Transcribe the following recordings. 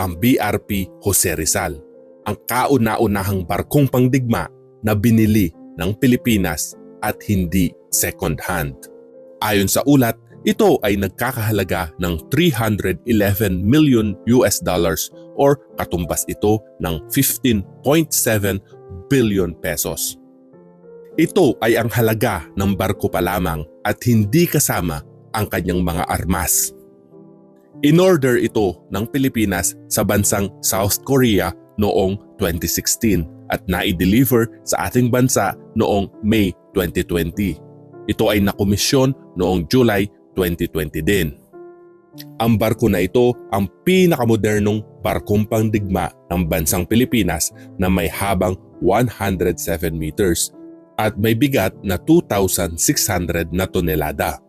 ang BRP Jose Rizal, ang kauna-unahang barkong pangdigma na binili ng Pilipinas at hindi second hand. Ayon sa ulat, ito ay nagkakahalaga ng 311 million US dollars or katumbas ito ng 15.7 billion pesos. Ito ay ang halaga ng barko pa lamang at hindi kasama ang kanyang mga armas. In-order ito ng Pilipinas sa bansang South Korea noong 2016 at nai-deliver sa ating bansa noong May 2020. Ito ay nakomisyon noong July 2020 din. Ang barko na ito ang pinakamodernong barkong pangdigma ng bansang Pilipinas na may habang 107 meters at may bigat na 2,600 na tonelada.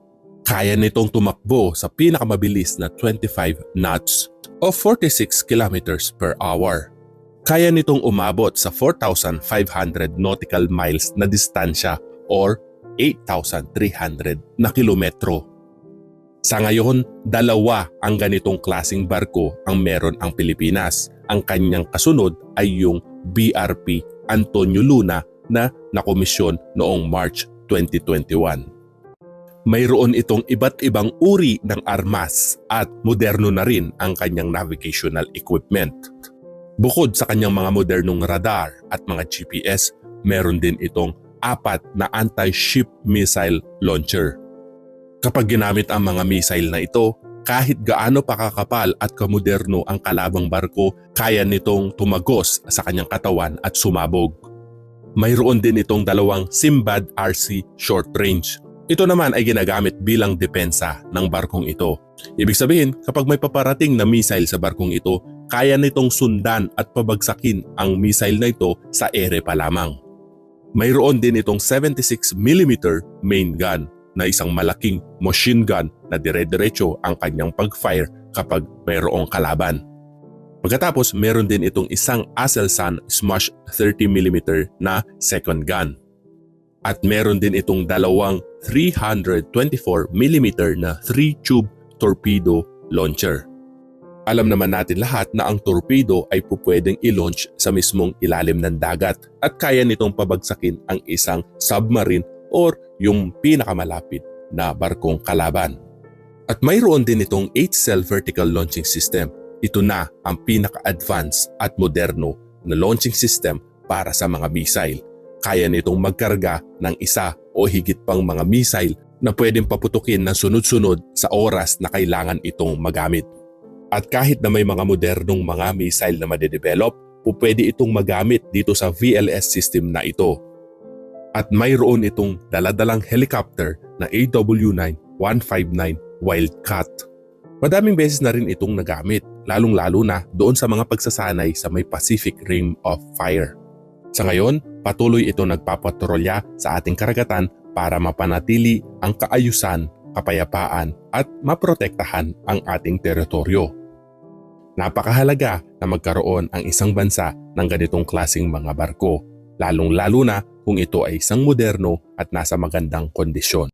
Kaya nitong tumakbo sa pinakamabilis na 25 knots o 46 kilometers per hour. Kaya nitong umabot sa 4,500 nautical miles na distansya or 8,300 na kilometro. Sa ngayon, dalawa ang ganitong klasing barko ang meron ang Pilipinas. Ang kanyang kasunod ay yung BRP Antonio Luna na nakomisyon noong March 2021. Mayroon itong iba't ibang uri ng armas at moderno na rin ang kanyang navigational equipment. Bukod sa kanyang mga modernong radar at mga GPS, meron din itong apat na anti-ship missile launcher. Kapag ginamit ang mga missile na ito, kahit gaano pa kakapal at kamoderno ang kalabang barko, kaya nitong tumagos sa kanyang katawan at sumabog. Mayroon din itong dalawang Simbad RC short range. Ito naman ay ginagamit bilang depensa ng barkong ito. Ibig sabihin, kapag may paparating na missile sa barkong ito, kaya nitong sundan at pabagsakin ang missile na ito sa ere pa lamang. Mayroon din itong 76mm main gun na isang malaking machine gun na dire-diretso ang kanyang pag-fire kapag mayroong kalaban. Pagkatapos, meron din itong isang Aselsan Smash 30mm na second gun. At meron din itong dalawang 324mm na 3-tube torpedo launcher. Alam naman natin lahat na ang torpedo ay pupwedeng i-launch sa mismong ilalim ng dagat at kaya nitong pabagsakin ang isang submarine or yung pinakamalapit na barkong kalaban. At mayroon din itong 8-cell vertical launching system. Ito na ang pinaka-advanced at moderno na launching system para sa mga missile. Kaya nitong magkarga ng isa o higit pang mga missile na pwedeng paputukin ng sunod-sunod sa oras na kailangan itong magamit. At kahit na may mga modernong mga missile na madedevelop, pwede itong magamit dito sa VLS system na ito. At mayroon itong daladalang helicopter na AW9-159 Wildcat. Madaming beses na rin itong nagamit, lalong-lalo na doon sa mga pagsasanay sa may Pacific Ring of Fire. Sa ngayon, patuloy ito nagpapatrolya sa ating karagatan para mapanatili ang kaayusan, kapayapaan at maprotektahan ang ating teritoryo. Napakahalaga na magkaroon ang isang bansa ng ganitong klasing mga barko, lalong-lalo na kung ito ay isang moderno at nasa magandang kondisyon.